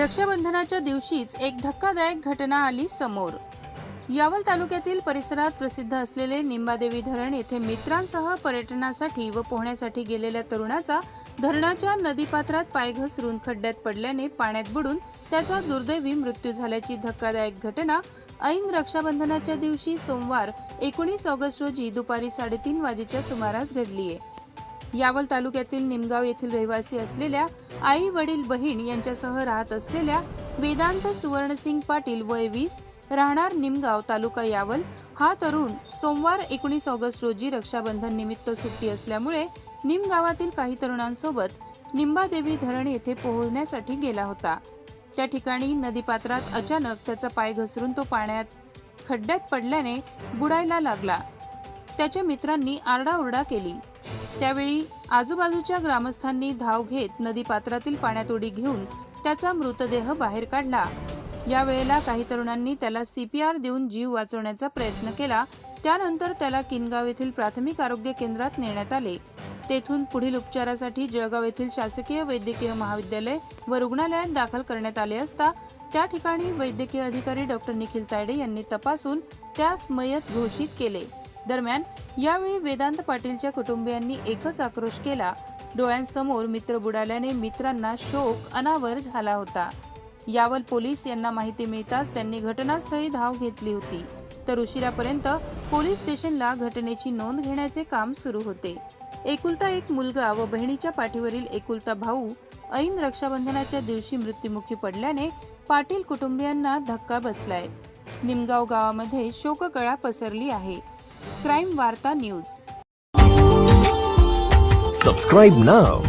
रक्षाबंधनाच्या दिवशीच एक धक्कादायक घटना आली समोर. यावल तालुक्यातील परिसरात प्रसिद्ध असलेले निंबादेवी धरण येथे मित्रांसह पर्यटनासाठी व पोहण्यासाठी गेलेल्या तरुणाचा धरणाच्या नदीपात्रात पाय घसरून खड्ड्यात पडल्याने पाण्यात बुडून त्याचा दुर्दैवी मृत्यू झाल्याची धक्कादायक घटना ऐन रक्षाबंधनाच्या दिवशी सोमवार एकोणीस ऑगस्ट रोजी दुपारी साडेतीन वाजेच्या सुमारास घडलीये. यावल तालुक्यातील निमगाव येथील रहिवासी असलेल्या आई वडील बहीण यांच्यासह राहत असलेल्या वेदांत सुवर्णसिंग पाटील वय वीस राहणार निमगाव तालुका यावल. हा तरुण सोमवार एकोणीस ऑगस्ट रोजी रक्षाबंधन निमित्त सुट्टी असल्यामुळे निमगावातील काही तरुणांसोबत निंबादेवी धरण येथे पोहोचण्यासाठी गेला होता. त्या ठिकाणी नदीपात्रात अचानक त्याचा पाय घसरून तो पाण्यात खड्ड्यात पडल्याने बुडायला लागला. त्याच्या मित्रांनी आरडाओरडा केली. त्यावेळी आजूबाजूच्या ग्रामस्थांनी धाव घेत नदीपात्रातील पाण्यात उडी घेऊन त्याचा मृतदेह बाहेर काढला. या वेळेला काही तरुणांनी त्याला सीपीआर देऊन जीव वाचवण्याचा प्रयत्न केला. त्यानंतर त्याला किनगाव येथील प्राथमिक आरोग्य केंद्रात नेण्यात आले. तेथून पुढील उपचारासाठी जळगाव येथील शासकीय वैद्यकीय महाविद्यालय व रुग्णालयात दाखल करण्यात आले असता त्या ठिकाणी वैद्यकीय अधिकारी डॉक्टर निखिल तायडे यांनी तपासून त्यास मयत घोषित केले. दरम्यान यावेळी वेदांत पाटीलच्या कुटुंबियांनी एकच आक्रोश केला. डोळ्यांसमोर मित्र बुडाल्याने मित्रांना शोक अनावर झाला होता. यावल पोलीस यांना माहिती मिळताच त्यांनी घटनास्थळी धाव घेतली होती. तर उशिरापर्यंत पोलीस स्टेशनला घटनेची नोंद घेण्याचे काम सुरू होते. एकुलता एक मुलगा व बहिणीच्या पाठीवरील एकुलता भाऊ ऐन रक्षाबंधनाच्या दिवशी मृत्युमुखी पडल्याने पाटील कुटुंबियांना धक्का बसलाय. निमगाव गावामध्ये शोककळा पसरली आहे. Crime Varta News. Subscribe now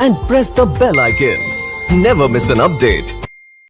and press the bell icon. Never miss an update.